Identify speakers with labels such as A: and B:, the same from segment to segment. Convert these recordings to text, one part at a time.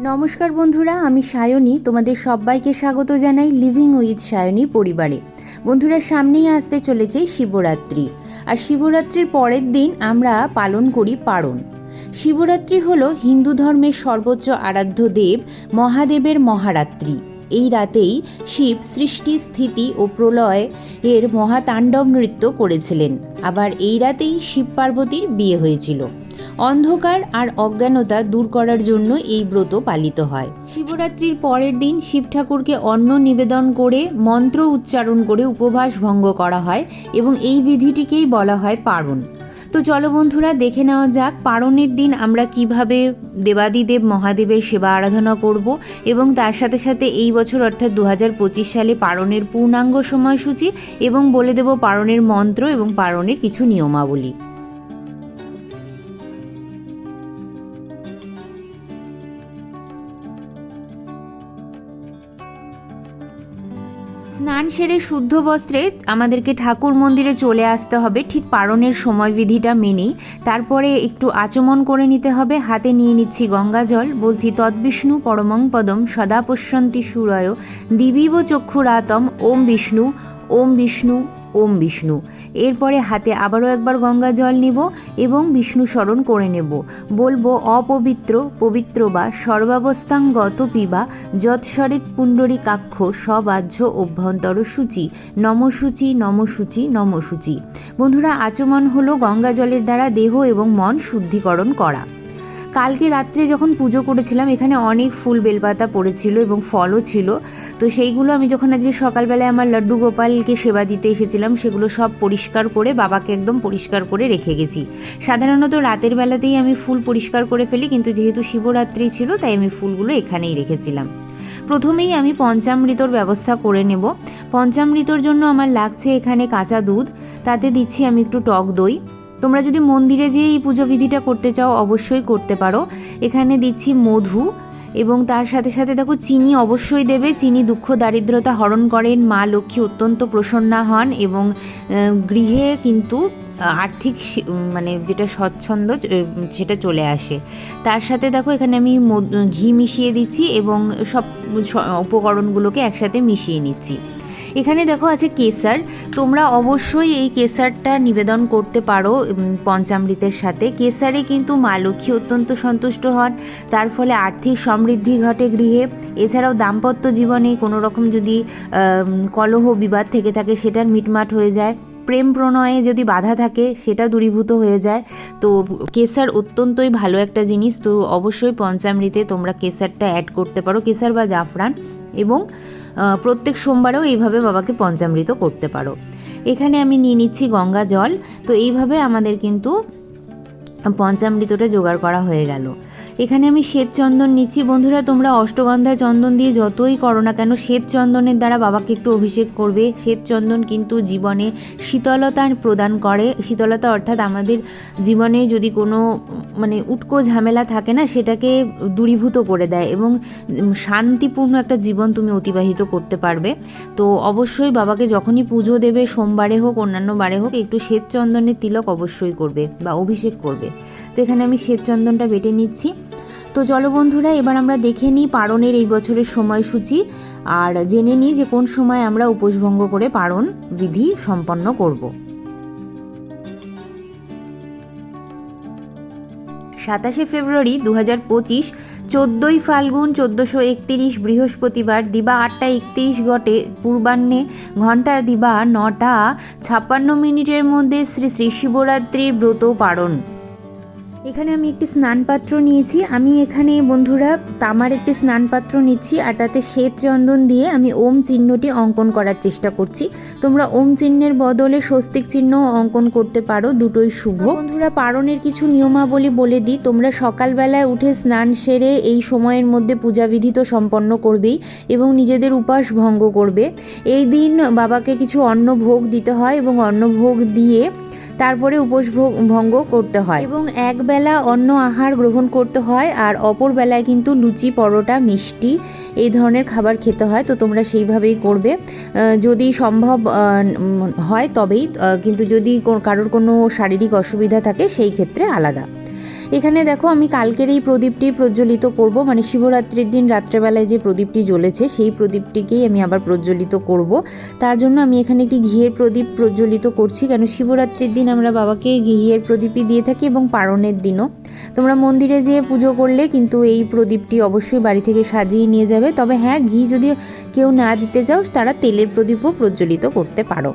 A: নমস্কার বন্ধুরা, আমি সায়নী। তোমাদের সবাইকে স্বাগত জানাই লিভিং উইথ সায়নী পরিবারে। বন্ধুরা, সামনেই আসতে চলেছে শিবরাত্রি। আর শিবরাত্রির পরের দিন আমরা পালন করি পারণ। শিবরাত্রি হল হিন্দু ধর্মের সর্বোচ্চ আরাধ্য দেব মহাদেবের মহারাত্রি। এই রাতেই শিব সৃষ্টি, স্থিতি ও প্রলয় এর মহাতাণ্ডব নৃত্য করেছিলেন। আবার এই রাতেই শিব পার্বতীর বিয়ে হয়েছিল। অন্ধকার আর অজ্ঞানতা দূর করার জন্য এই ব্রত পালিত হয়। শিবরাত্রির পরের দিন শিব ঠাকুরকে অন্ন নিবেদন করে, মন্ত্র উচ্চারণ করে উপবাস ভঙ্গ করা হয় এবং এই বিধিটিকেই বলা হয় পারণ। তো চলো বন্ধুরা, দেখে নেওয়া যাক পারণের দিন আমরা কীভাবে দেবাদিদেব মহাদেবের সেবা আরাধনা করব এবং তার সাথে সাথে এই বছর অর্থাৎ দু হাজার পঁচিশ সালে পারণের পূর্ণাঙ্গ সময়সূচি এবং বলে দেব পারণের মন্ত্র এবং পারণের কিছু নিয়মাবলী। স্নান সেরে শুদ্ধ বস্ত্রে আমাদেরকে ঠাকুর মন্দিরে চলে আসতে হবে। ঠিক পারণের সময়বিধিটা মেনেই তারপরে একটু আচমন করে নিতে হবে। হাতে নিয়ে নিচ্ছি গঙ্গা জল। বলছি তদ্বিষ্ণু পরমং পদম সদা পশ্যন্তি সুরয়। দিবিব চক্ষুরাতম। ওম বিষ্ণু। ওম বিষ্ণু। ওম বিষ্ণু। এরপরে হাতে আবারও একবার গঙ্গা জল নিব এবং বিষ্ণু স্মরণ করে নেব। বলব অপবিত্র, পবিত্র বা সর্বাবস্থাঙ্গত পিবা পুণ্ডরী কাক্ষ, সবাহ্য অভ্যন্তর সূচি, নমসূচি নমসূচি নমসূচি। বন্ধুরা, আচমন হলো গঙ্গা জলের দ্বারা দেহ এবং মন শুদ্ধিকরণ করা। কালকে রাত্রে যখন পুজো করেছিলাম, এখানে অনেক ফুল, বেলপাতা পড়েছিল এবং ফলও ছিল। তো সেইগুলো আমি যখন আজকে সকালবেলায় আমার লাড্ডু গোপালকে সেবা দিতে এসেছিলাম, সেগুলো সব পরিষ্কার করে বাবাকে একদম পরিষ্কার করে রেখে গেছি। সাধারণত রাতের বেলাতেই আমি ফুল পরিষ্কার করে ফেলি, কিন্তু যেহেতু শিবরাত্রি ছিল, তাই আমি ফুলগুলো এখানেই রেখেছিলাম। প্রথমেই আমি পঞ্চামৃতর ব্যবস্থা করে নেব। পঞ্চামৃতর জন্য আমার লাগছে এখানে কাঁচা দুধ, তাতে দিচ্ছি আমি একটু টক দই। তোমরা যদি মন্দিরে যেয়ে এই পুজো বিধিটা করতে চাও, অবশ্যই করতে পারো। এখানে দিচ্ছি মধু এবং তার সাথে সাথে দেখো চিনি অবশ্যই দেবে। চিনি, দুঃখ, দারিদ্রতা হরণ করেন মা লক্ষ্মী অত্যন্ত প্রসন্না হন এবং গৃহে কিন্তু আর্থিক মানে যেটা স্বচ্ছন্দ সেটা চলে আসে। তার সাথে দেখো এখানে আমি ঘি মিশিয়ে দিচ্ছি এবং সব উপকরণগুলোকে একসাথে মিশিয়ে নিচ্ছি। এখানে দেখো আছে কেসার। তোমরা অবশ্যই এই কেসারটা নিবেদন করতে পারো পঞ্চামৃতের সাথে। কেসারে কিন্তু মা লক্ষ্মী অত্যন্ত সন্তুষ্ট হন, তার ফলে আর্থিক সমৃদ্ধি ঘটে গৃহে। এছাড়াও দাম্পত্য জীবনে কোনো রকম যদি কলহ বিবাদ থেকে থাকে, সেটার মিটমাট হয়ে যায়। প্রেম প্রণয়ে যদি বাধা থাকে, সেটা দূরীভূত হয়ে যায়। তো কেসার অত্যন্তই ভালো একটা জিনিস। তো অবশ্যই পঞ্চামৃতে তোমরা কেসারটা অ্যাড করতে পারো। কেসার বা জাফরান। এবং প্রত্যেক সোমবারেও এইভাবে বাবাকে পঞ্চামৃত করতে পারো। এখানে আমি নিয়ে নিচ্ছি গঙ্গা জল। তো এইভাবে আমাদের কিন্তু পঞ্চামৃতটা জোগাড় করা হয়ে গেল। এখানে আমি শ্বেত চন্দন নিচ্ছি। বন্ধুরা, তোমরা অষ্টগন্ধা চন্দন দিয়ে যতই করো না কেন, শ্বেত চন্দনের দ্বারা বাবাকে একটু অভিষেক করবে। শ্বেত চন্দন কিন্তু জীবনে শীতলতা প্রদান করে। শীতলতা অর্থাৎ আমাদের জীবনে যদি কোনো মানে উটকো ঝামেলা থাকে না, সেটাকে দূরীভূত করে দেয় এবং শান্তিপূর্ণ একটা জীবন তুমি অতিবাহিত করতে পারবে। তো অবশ্যই বাবাকে যখনই পুজো দেবে, সোমবারে হোক, অন্যান্য বারে হোক, একটু শ্বেত চন্দনের তিলক অবশ্যই করবে বা অভিষেক করবে। তো এখানে আমি শ্বেত চন্দনটা বেটে নিচ্ছি। তো চলো বন্ধুরা, এবার আমরা দেখে নিই পারণের এই বছরের সময়সূচি আর জেনে নিই যে কোন সময় আমরা উপোসভঙ্গ করে পারণ বিধি সম্পন্ন করব। সাতাশে ফেব্রুয়ারি দু হাজার পঁচিশ, চোদ্দোই ফাল্গুন চোদ্দোশো একতিরিশ, বৃহস্পতিবার দিবা আটটা একতিরিশ ঘটে। পূর্বাহ্নে ঘণ্টা দিবা নটা ছাপ্পান্ন মিনিটের মধ্যে শ্রী শ্রী শিবরাত্রির ব্রত পারণ। এখানে আমি একটি স্নানপাত্র নিয়েছি। আমি এখানে, বন্ধুরা, তামার একটি স্নানপাত্র নিচ্ছি আর তাতে শ্বেত চন্দন দিয়ে আমি ওম চিহ্নটি অঙ্কন করার চেষ্টা করছি। তোমরা ওম চিহ্নের বদলে স্বস্তিক চিহ্ন অঙ্কন করতে পারো, দুটোই শুভ। বন্ধুরা, পারণের কিছু নিয়মাবলী বলে দিই। তোমরা সকালবেলায় উঠে স্নান সেরে এই সময়ের মধ্যে পূজাবিধি তো সম্পন্ন করবেই এবং নিজেদের উপাস ভঙ্গ করবে। এই দিন বাবাকে কিছু অন্ন ভোগ দিতে হয় এবং অন্ন ভোগ দিয়ে তারপরে উপোস ভঙ্গ করতে হয়। এবং এক বেলা অন্য আহার গ্রহণ করতে হয় আর অপর বেলায় কিন্তু লুচি, পরোটা, মিষ্টি এই ধরনের খাবার খেতে হয়। তো তোমরা সেইভাবেই করবে। যদি সম্ভব হয় তবেই কিন্তু যদি কারোর কোনো শারীরিক অসুবিধা থাকে সেই ক্ষেত্রে আলাদা। এখানে দেখো আমি কালকের এই প্রদীপটি প্রজ্বলিত করব। মানে শিবরাত্রির দিন রাত্রেবেলায় যে প্রদীপটি জ্বলেছে, সেই প্রদীপটিকেই আমি আবার প্রজ্বলিত করব। তার জন্য আমি এখানে একটি ঘিয়ের প্রদীপ প্রজ্বলিত করছি, কেন শিবরাত্রির দিন আমরা বাবাকে ঘিয়ের প্রদীপই দিয়ে থাকি এবং পারণের দিনও। তোমরা মন্দিরে যেয়ে পুজো করলে কিন্তু এই প্রদীপটি অবশ্যই বাড়ি থেকে সাজিয়ে নিয়ে যাবে। তবে হ্যাঁ ঘি যদি কেউ না দিতে চাও, তারা তেলের প্রদীপও প্রজ্বলিত করতে পারো।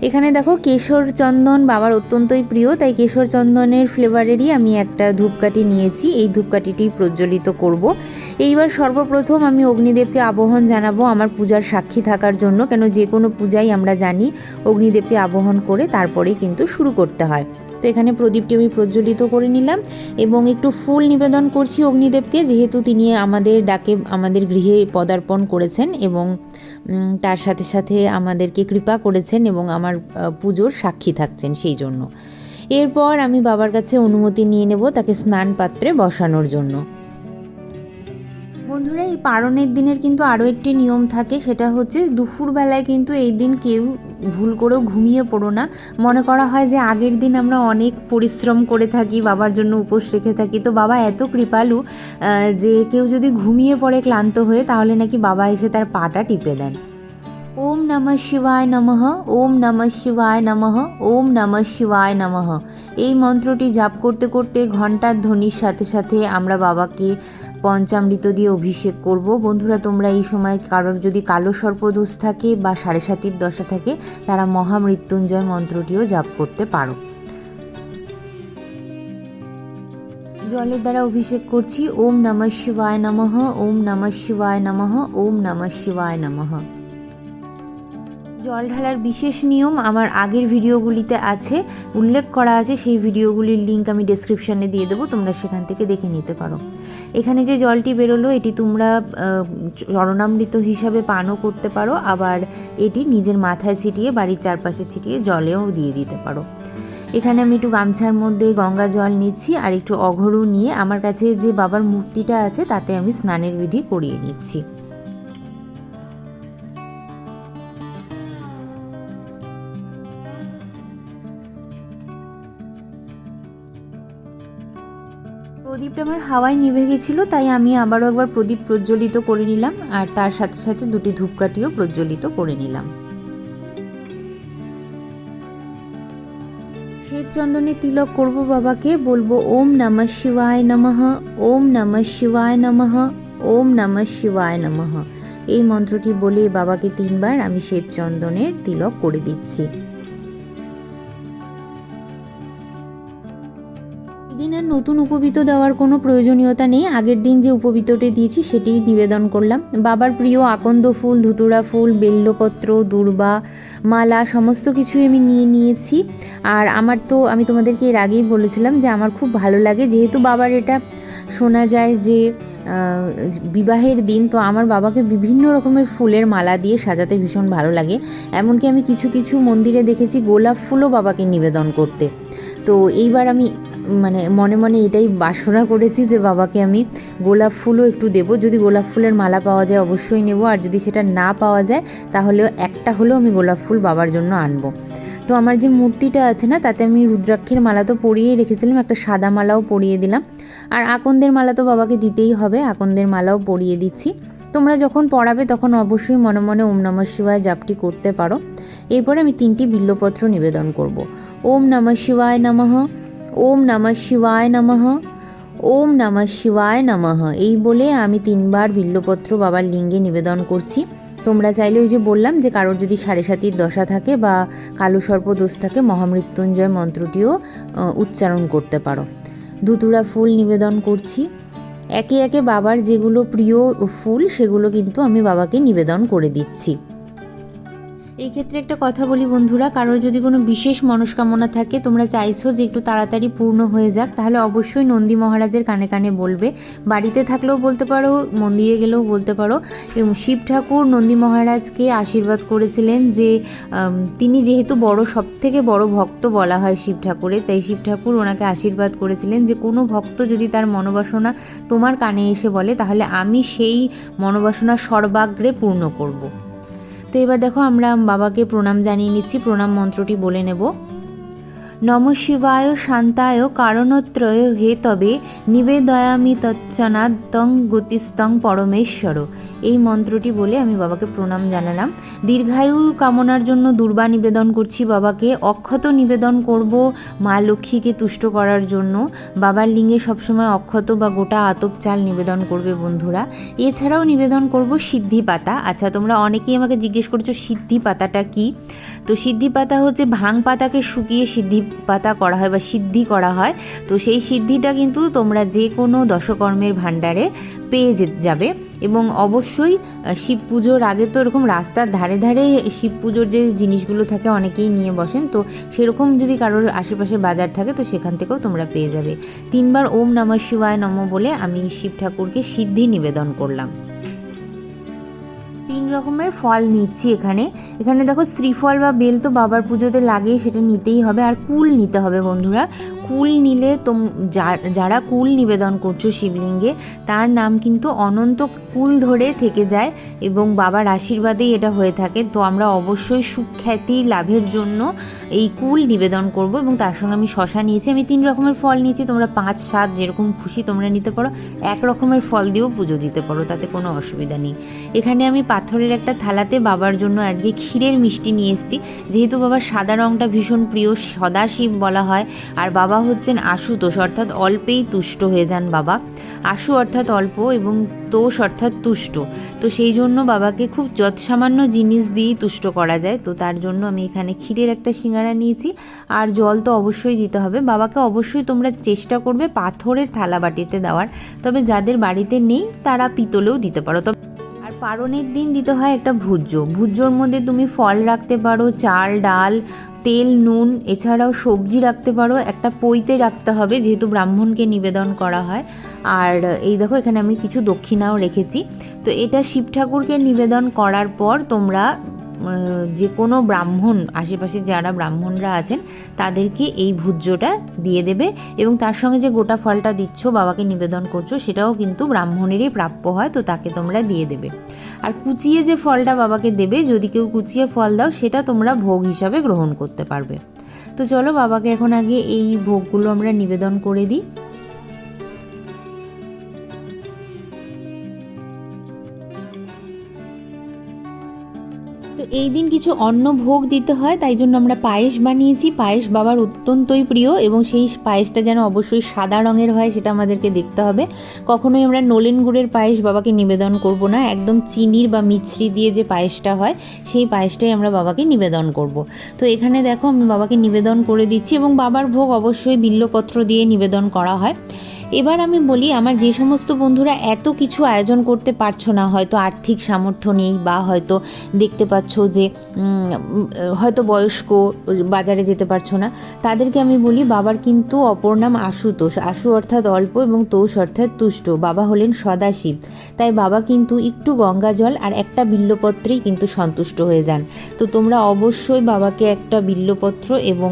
A: এখানে দেখো কেশর চন্দন বাবার অত্যন্তই প্রিয়, তাই কেশর চন্দনের ফ্লেভারেরই আমি একটা ধূপকাঠি নিয়েছি। এই ধূপকাঠিটি প্রজ্বলিত করব। এইবার সর্বপ্রথম আমি অগ্নিদেবকে আবহন জানাব আমার পূজার সাক্ষী থাকার জন্য। কেন যে কোনো পূজাই আমরা জানি, অগ্নিদেবকে আবহন করে তারপরেই কিন্তু শুরু করতে হয়। তো এখানে প্রদীপটি আমি প্রজ্বলিত করে নিলাম এবং একটু ফুল নিবেদন করছি অগ্নিদেবকে, যেহেতু তিনি আমাদের ডাকে, আমাদের গৃহে পদার্পণ করেছেন এবং তার সাথে সাথে আমাদেরকে কৃপা করেছেন এবং আমার পুজোর সাক্ষী থাকছেন সেই জন্য। এরপর আমি বাবার কাছে অনুমতি নিয়ে নেব তাকে স্নান পাত্রে বসানোর জন্য। বন্ধুরা, এই পারণের দিনের কিন্তু আরও একটি নিয়ম থাকে, সেটা হচ্ছে দুপুরবেলায় কিন্তু এই দিন কেউ ভুল করেও ঘুমিয়ে পড়ো না। মনে করা হয় যে আগের দিন আমরা অনেক পরিশ্রম করে থাকি, বাবার জন্য উপোস রেখে থাকি। তো বাবা এত কৃপালু যে কেউ যদি ঘুমিয়ে পড়ে ক্লান্ত হয়ে, তাহলে নাকি বাবা এসে তার পাটা টিপে দেন। ওম নমঃ শিবায় নমঃ, ওম নমঃ শিবায় নমঃ, ওম নমঃ শিবায় নমঃ। এই মন্ত্রটি জাপ করতে করতে ঘণ্টার ধ্বনির সাথে সাথে আমরা বাবাকে পঞ্চামৃত দিয়ে অভিষেক করব। বন্ধুরা, তোমরা এই সময় কারোর যদি কালো সর্পদোষ থাকে বা সাড়ে সাতির দশা থাকে, তারা মহামৃত্যুঞ্জয় মন্ত্রটিও জাপ করতে পারো। জলের দ্বারা অভিষেক করছি। ওম নমঃ শিবায় নমঃ, ওম নমঃ শিবায় নমঃ, ওম নমঃ শিবায় নমঃ। জল ঢালার বিশেষ নিয়ম আমার আগের ভিডিওগুলিতে আছে, উল্লেখ করা আছে, সেই ভিডিওগুলির লিঙ্ক আমি ডেসক্রিপশানে দিয়ে দেবো, তোমরা সেখান থেকে দেখে নিতে পারো। এখানে যে জলটি বেরোলো, এটি তোমরা চরণামৃত হিসাবে পানও করতে পারো, আবার এটি নিজের মাথায় ছিটিয়ে, বাড়ির চারপাশে ছিটিয়ে জলেও দিয়ে দিতে পারো। এখানে আমি একটু গামছার মধ্যে গঙ্গা জল নিচ্ছি, আর একটু অঘরু নিয়ে আমার কাছে যে বাবার মূর্তিটা আছে, তাতে আমি স্নানের বিধি করিয়ে নিচ্ছি। প্রদীপটা আমার হাওয়ায় নিভে গেছিল, তাই আমি আবারও একবার প্রদীপ প্রজ্বলিত করে নিলাম, আর তার সাথে সাথে দুটি ধূপকাঠিও প্রজ্বলিত করে নিলাম। শ্বেত চন্দনে তিলক করব বাবাকে, বলব, ওম নমঃ শিবায় নমঃ, ওম নমঃ শিবায় নমঃ, ওম নমঃ শিবায় নমঃ। এই মন্ত্রটি বলে বাবাকে তিনবার আমি শ্বেত চন্দনের তিলক করে দিচ্ছি। নতুন উপবিত দেওয়ার কোনো প্রয়োজনীয়তা নেই। আগের দিন যে উপবিতটি দিয়েছি, সেটিই নিবেদন করলাম। বাবার প্রিয় আকন্দ ফুল, ধুতুরা ফুল, বেল্লপত্র, দুর্বা, মালা, সমস্ত কিছুই আমি নিয়ে নিয়েছি। আর আমার তো, আমি তোমাদেরকে এর আগেই বলেছিলাম যে আমার খুব ভালো লাগে। যেহেতু বাবার এটা শোনা যায় যে বিবাহের দিন, তো আমার বাবাকে বিভিন্ন রকমের ফুলের মালা দিয়ে সাজাতে ভীষণ ভালো লাগে। এমনকি আমি কিছু কিছু মন্দিরে দেখেছি গোলাপ ফুলও বাবাকে নিবেদন করতে। তো এইবার আমি মানে মনে মনে এটাই বাসনা করেছি যে বাবাকে আমি গোলাপ ফুলও একটু দেবো। যদি গোলাপ ফুলের মালা পাওয়া যায় অবশ্যই নেব, আর যদি সেটা না পাওয়া যায় তাহলেও একটা হলেও আমি গোলাপ ফুল বাবার জন্য আনব। তো আমার যে মূর্তিটা আছে না, তাতে আমি রুদ্রাক্ষের মালা তো পরিয়েই রেখেছিলাম, একটা সাদা মালাও পরিয়ে দিলাম। আর আকন্দের মালা তো বাবাকে দিতেই হবে, আকন্দের মালাও পরিয়ে দিচ্ছি। তোমরা যখন পড়াবে তখন অবশ্যই মনে মনে ওম নমঃ শিবায় জাপটি করতে পারো। এরপরে আমি তিনটি বিল্লপত্র নিবেদন করব। ওম নমঃ শিবায় নমঃ ওম নমঃ শিবায় নমঃ। ওম নমঃ শিবায় নমঃ। এই বলে আমি তিনবার বিল্লপত্র বাবার লিঙ্গে নিবেদন করছি। তোমরা চাইলে ওই যে বললাম যে কারোর যদি সাড়ে সাতির দশা থাকে বা কালো সর্প দোষ থাকে, মহামৃত্যুঞ্জয় মন্ত্রটিও উচ্চারণ করতে পারো। ধুতুরা ফুল নিবেদন করছি। একে একে বাবার যেগুলো প্রিয় ফুল, সেগুলো কিন্তু আমি বাবাকে নিবেদন করে দিচ্ছি। এই ক্ষেত্রে একটা কথা বলি বন্ধুরা, কারোর যদি কোনো বিশেষ মনস্কামনা থাকে, তোমরা চাইছো যে একটু তাড়াতাড়ি পূর্ণ হয়ে যাক, তাহলে অবশ্যই নন্দী মহারাজের কানে কানে বলবে বাড়িতে থাকলেও বলতে পারো, মন্দিরে গেলেও বলতে পারো এবং শিব ঠাকুর নন্দী মহারাজকে আশীর্বাদ করেছিলেন যে তিনি যেহেতু বড় সব থেকে বড় ভক্ত বলা হয় শিব ঠাকুরের, তাই শিব ঠাকুর ওনাকে আশীর্বাদ করেছিলেন যে, কোনো ভক্ত যদি তার মনোবাসনা তোমার কানে এসে বলে, তাহলে আমি সেই মনোবাসনা সর্বাগ্রে পূর্ণ করব। তো এবার দেখো আমরা বাবাকে প্রণাম জানিয়ে নিচ্ছি। প্রণাম মন্ত্রটি বলে নেব। নম শিবায় শান্তায় কারণত্রয় হে তবে নিবেদয়ামি তৎসনাদং গতিস্তং পরমেশ্বর। এই মন্ত্রটি বলে আমি বাবাকে প্রণাম জানালাম। দীর্ঘায়ুর কামনার জন্য দুর্বা নিবেদন করছি বাবাকে। অক্ষত নিবেদন করব মা লক্ষ্মীকে তুষ্ট করার জন্য। বাবার লিঙ্গে সবসময় অক্ষত বা গোটা আতপ চাল নিবেদন করবে বন্ধুরা। এছাড়াও নিবেদন করব সিদ্ধি পাতা। আচ্ছা তোমরা অনেকেই আমাকে জিজ্ঞেস করছ সিদ্ধি পাতাটা কি? তো সিদ্ধি পাতা হচ্ছে ভাং পাতাকে শুকিয়ে সিদ্ধি পাতা করা হয় বা সিদ্ধি করা হয়, তো সেই সিদ্ধিটা কিন্তু তোমরা যে কোনো দশকর্মের ভাণ্ডারে পেয়ে যাবে। এবং অবশ্যই শিব পুজোর আগে তো এরকম রাস্তার ধারে ধারে শিব পুজোর যে জিনিসগুলো থাকে অনেকেই নিয়ে বসেন, তো সেরকম যদি কারোর আশেপাশে বাজার থাকে তো সেখান থেকেও তোমরা পেয়ে যাবে। তিনবার ওম নমঃ শিবায় নম বলে আমি শিব ঠাকুরকে সিদ্ধি নিবেদন করলাম। তিন রকমের ফল নিচ্ছি এখানে। এখানে দেখো শ্রীফল বা বেল তো বাবার পুজোতে লাগে সেটা নিতেই হবে। আর কুল নিতে হবে বন্ধুরা। কুল নিলে তোম যারা কুল নিবেদন করছ শিবলিঙ্গে, তার নাম কিন্তু অনন্ত কুল ধরে থেকে যায় এবং বাবার আশীর্বাদেই এটা হয়ে থাকে। তো আমরা অবশ্যই সুখ্যাতি লাভের জন্য এই কুল নিবেদন করব এবং তার সঙ্গে আমি শশা নিয়েছি। আমি তিন রকমের ফল নিয়েছি, তোমরা পাঁচ, সাত যেরকম খুশি তোমরা নিতে পারো। এক রকমের ফল দিয়েও পুজো দিতে পারো, তাতে কোনো অসুবিধা নেই। এখানে আমি পাথরের একটা থালাতে বাবার জন্য আজকে ক্ষীরের মিষ্টি নিয়ে এসেছি। যেহেতু বাবার সাদা রঙটা ভীষণ প্রিয়, সদাশিব বলা হয়। আর বাবা হচ্ছেন আশুতোষ, অর্থাৎ অল্পেই তুষ্ট হয়ে যান বাবা। আশু অর্থাৎ অল্প এবং তোষ অর্থাৎ তুষ্ট। তো সেই জন্য বাবাকে খুব যৎসামান্য জিনিস দিয়েই তুষ্ট করা যায়। তো তার জন্য আমি এখানে ক্ষীরের একটা সিঙ্গারা নিয়েছি। আর জল তো অবশ্যই দিতে হবে। বাবাকে অবশ্যই তোমরা চেষ্টা করবে পাথরের থালা বাটিতে দেওয়ার। তবে যাদের বাড়িতে নেই, তারা পিতলেও দিতে পারো। তবে পারণের দিন দিতে হয় একটা ভুজ্য ভুজ্যর মধ্যে তুমি ফল রাখতে পারো, চাল, ডাল, তেল, নুন, এছাড়াও সবজি রাখতে পারো। একটা পইতে রাখতে হবে, যেহেতু ব্রাহ্মণকে নিবেদন করা হয়। আর এই দেখো, এখানে আমি কিছু দক্ষিণাও রেখেছি। তো এটা শিব ঠাকুরকে নিবেদন করার পর তোমরা যে কোনো ব্রাহ্মণ, আশেপাশে যারা ব্রাহ্মণরা আছেন, তাদেরকে এই ভুজ্যটা দিয়ে দেবে এবং তার সঙ্গে যে গোটা ফলটা দিচ্ছ, বাবাকে নিবেদন করছ, সেটাও কিন্তু ব্রাহ্মণেরই প্রাপ্য হয়, তো তাকে তোমরা দিয়ে দেবে। আর কুচিয়ে যে ফলটা বাবাকে দেবে, যদি কেউ কুচিয়ে ফল দাও, সেটা তোমরা ভোগ হিসাবে গ্রহণ করতে পারবে। তো চলো বাবাকে এখন আগে এই ভোগগুলো আমরা নিবেদন করে দিই। এই দিন কিছু অন্ন ভোগ দিতে হয়, তাই জন্য আমরা পায়েস বানিয়েছি। পায়েস বাবার অত্যন্তই প্রিয় এবং সেই পায়েসটা যেন অবশ্যই সাদা রঙের হয়, সেটা আমাদেরকে দেখতে হবে। কখনোই আমরা নলেন গুড়ের পায়েস বাবাকে নিবেদন করব না। একদম চিনির বা মিছরি দিয়ে যে পায়েসটা হয়, সেই পায়েসটাই আমরা বাবাকে নিবেদন করব। তো এখানে দেখো, আমি বাবাকে নিবেদন করে দিচ্ছি এবং বাবার ভোগ অবশ্যই বিল্লপত্র দিয়ে নিবেদন করা হয়। এবার আমি বলি, আমার যে সমস্ত বন্ধুরা এত কিছু আয়োজন করতে পারছ না, হয়তো আর্থিক সামর্থ্য নেই বা হয়তো দেখতে পাচ্ছ যে হয়তো বয়স্ক বাজারে যেতে পারছ না, তাদেরকে আমি বলি, বাবার কিন্তু অপর নাম আশুতোষ। আশু অর্থাৎ অল্প এবং তোষ অর্থাৎ তুষ্ট। বাবা হলেন সদাশিব। তাই বাবা কিন্তু একটু গঙ্গা জল আর একটা বিল্লপত্রেই কিন্তু সন্তুষ্ট হয়ে যান। তো তোমরা অবশ্যই বাবাকে একটা বিল্লপত্র এবং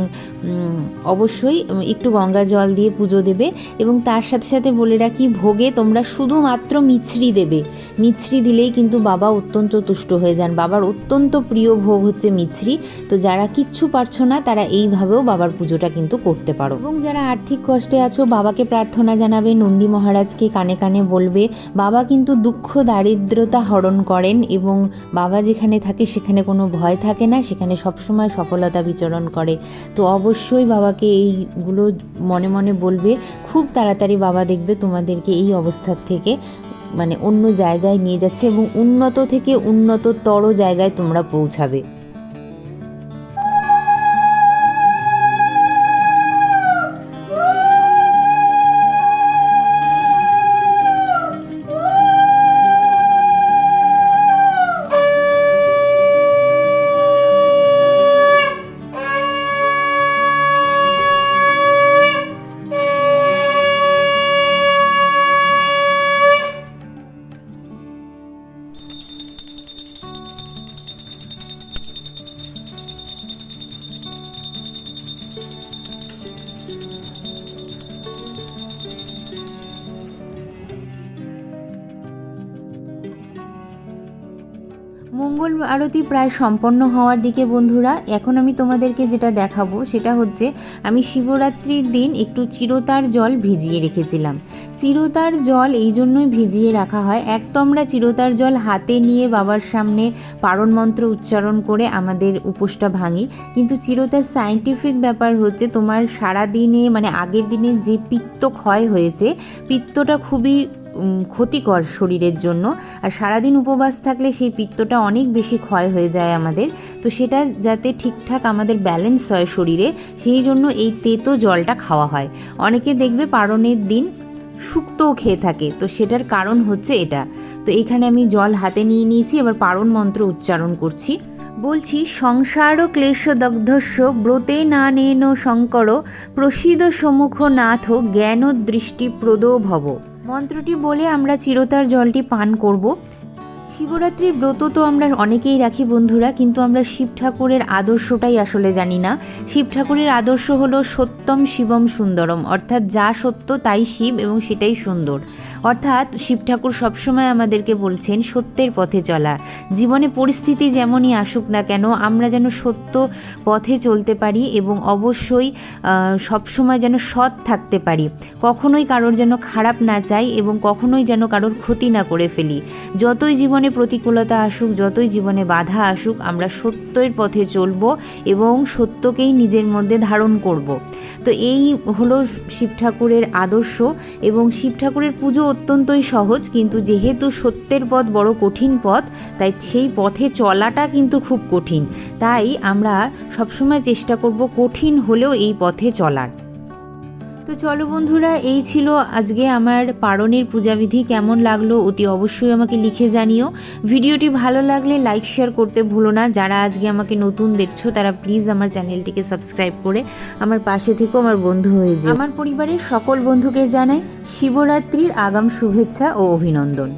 A: অবশ্যই একটু গঙ্গা জল দিয়ে পুজো দেবে এবং তার সাথে সাথে বলে রাখি, ভোগে তোমরা শুধুমাত্র মিছরি দেবে। মিছরি দিলেই কিন্তু বাবা অত্যন্ত তুষ্ট হয়ে যান। বাবার অত্যন্ত প্রিয় ভোগ হচ্ছে মিছরি। তো যারা কিচ্ছু পারছ না, তারা এইভাবেও বাবার পুজোটা কিন্তু করতে পারো। এবং যারা আর্থিক কষ্টে আছো, বাবাকে প্রার্থনা জানাবে, নন্দী মহারাজকে কানে কানে বলবে, বাবা কিন্তু দুঃখ, দারিদ্রতা হরণ করেন এবং বাবা যেখানে থাকে, সেখানে কোনো ভয় থাকে না, সেখানে সবসময় সফলতা বিচরণ করে। তো অবশ্যই বাবাকে এইগুলো মনে মনে বলবে, খুব তাড়াতাড়ি বাবা দেখবে তোমাদেরকে এই অবস্থার থেকে মানে অন্য জায়গায় নিয়ে যাচ্ছে এবং উন্নত থেকে উন্নততর জায়গায় তোমরা পৌঁছাবে। আরতি প্রায় সম্পন্ন হওয়ার দিকে বন্ধুরা, এখন আমি তোমাদেরকে যেটা দেখাবো সেটা হচ্ছে আমি শিবরাত্রির দিন একটু চিরতার জল ভিজিয়ে রেখেছিলাম। চিরতার জল এই জন্যই ভিজিয়ে রাখা হয়, এক তো আমরা চিরতার জল হাতে নিয়ে বাবার সামনে পারণ মন্ত্র উচ্চারণ করে আমাদের উপোসটা ভাঙি। কিন্তু চিরতার সায়েন্টিফিক ব্যাপার হচ্ছে তোমার সারা দিনে মানে আগের দিনে যে পিত্ত ক্ষয় হয়েছে, পিত্তটা খুবই ক্ষতিকর শরীরের জন্য। আর সারাদিন উপবাস থাকলে সেই পিত্তটা অনেক বেশি ক্ষয় হয়ে যায় আমাদের। তো সেটা যাতে ঠিকঠাক আমাদের ব্যালেন্স হয় শরীরে, সেই জন্য এই তেতো জলটা খাওয়া হয়। অনেকে দেখবে পারণের দিন শুক্তও খেয়ে থাকে, তো সেটার কারণ হচ্ছে এটা। তো এখানে আমি জল হাতে নিয়ে নিয়েছি, এবার পারণ মন্ত্র উচ্চারণ করছি। বলছি, সংসার ক্লেশ দগ্ধস্য, ব্রতে না নেন শঙ্কর প্রসিদ সম্মুখ নাথ জ্ঞান দৃষ্টি প্রদ ভব। মন্ত্রটি বলে আমরা চিরতার জলটি পান করব। শিবরাত্রির ব্রত তো আমরা অনেকেই রাখি বন্ধুরা, কিন্তু আমরা শিব ঠাকুরের আদর্শটাই আসলে জানি না। শিব ঠাকুরের আদর্শ হলো সত্যম শিবম সুন্দরম, অর্থাৎ যা সত্য তাই শিব এবং সেটাই সুন্দর। অর্থাৎ শিব ঠাকুর সবসময় আমাদেরকে বলছেন সত্যের পথে চলা। জীবনে পরিস্থিতি যেমনই আসুক না কেন, আমরা যেন সত্য পথে চলতে পারি এবং অবশ্যই সবসময় যেন সৎ থাকতে পারি। কখনোই কারোর যেন খারাপ না চাই এবং কখনোই যেন কারোর ক্ষতি না করে ফেলি। যতই জীবনে প্রতিকূলতা আসুক, যতই জীবনে বাধা আসুক, আমরা সত্যের পথে চলব এবং সত্যকেই নিজের মধ্যে ধারণ করব। তো এই হলো শিব ঠাকুরের আদর্শ এবং শিব ঠাকুরের পুজো অত্যন্তই সহজ, কিন্তু যেহেতু সত্যের পথ বড় কঠিন পথ, তাই সেই পথে চলাটা কিন্তু খুব কঠিন। তাই আমরা সবসময় চেষ্টা করব কঠিন হলেও এই পথে চলার। তো চলো বন্ধুরা, এই ছিল আজকে আমার পারণের পূজাবিধি। কেমন লাগল অতি অবশ্যই আমাকে লিখে জানিও। ভিডিওটি ভালো লাগলে লাইক শেয়ার করতে ভুলো না। যারা আজকে আমাকে নতুন দেখছ, তারা প্লিজ আমার চ্যানেলটিকে সাবস্ক্রাইব করে আমার পাশে থেকেও আমার বন্ধু হয়ে যায় আমার পরিবারের সকল বন্ধুকে জানাই শিবরাত্রির আগাম শুভেচ্ছা ও অভিনন্দন।